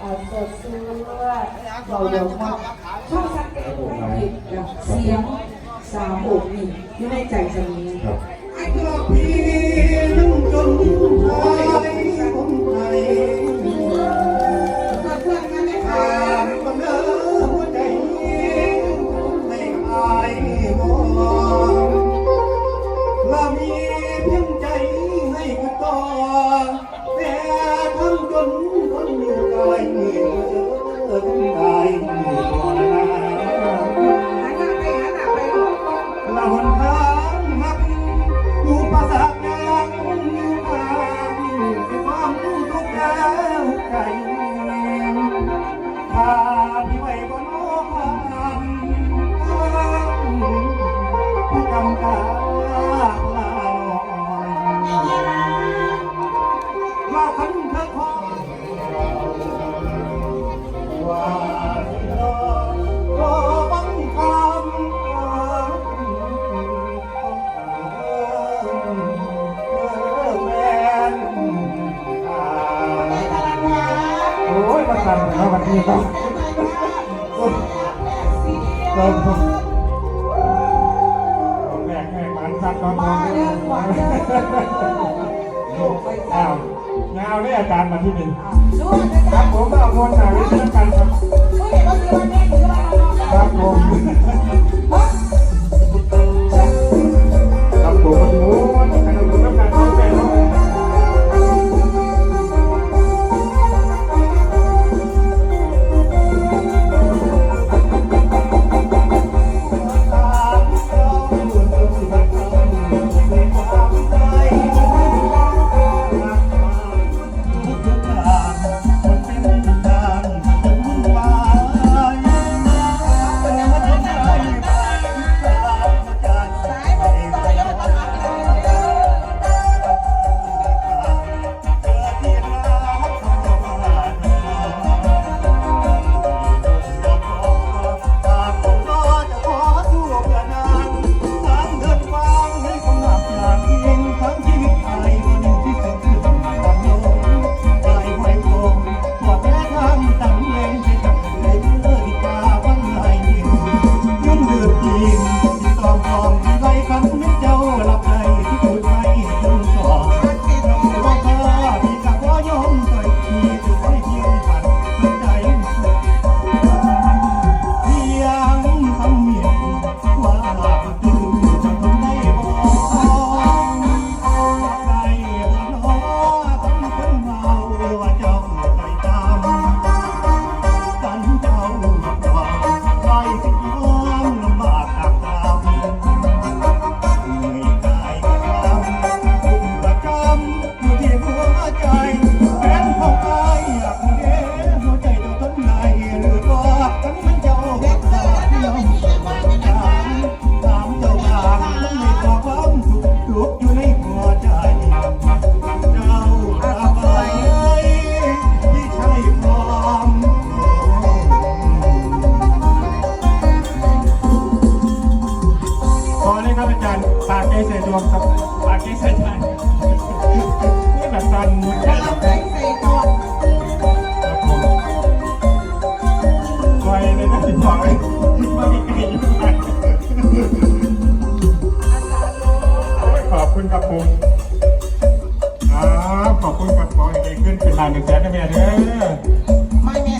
เอ่อเปิดซื้อว่าเราเดี๋ยว่าช่องสักเกตไม่ผิดนะเสียงสามหกนี่งไม่ใจจะมีครับก นี่ครับแบกแม่มันซัดนอนนอนอ้าวงาวเลยอาจารย์มาที่หนึ่งครับผมก็เอามวลหนาวิทยาการครับครับผมุณครับผมครับขอบคุณครับขอให้ได้ขึ้นเป็นล้านหนึ่งแสนนะแม่เด้อไม่แม่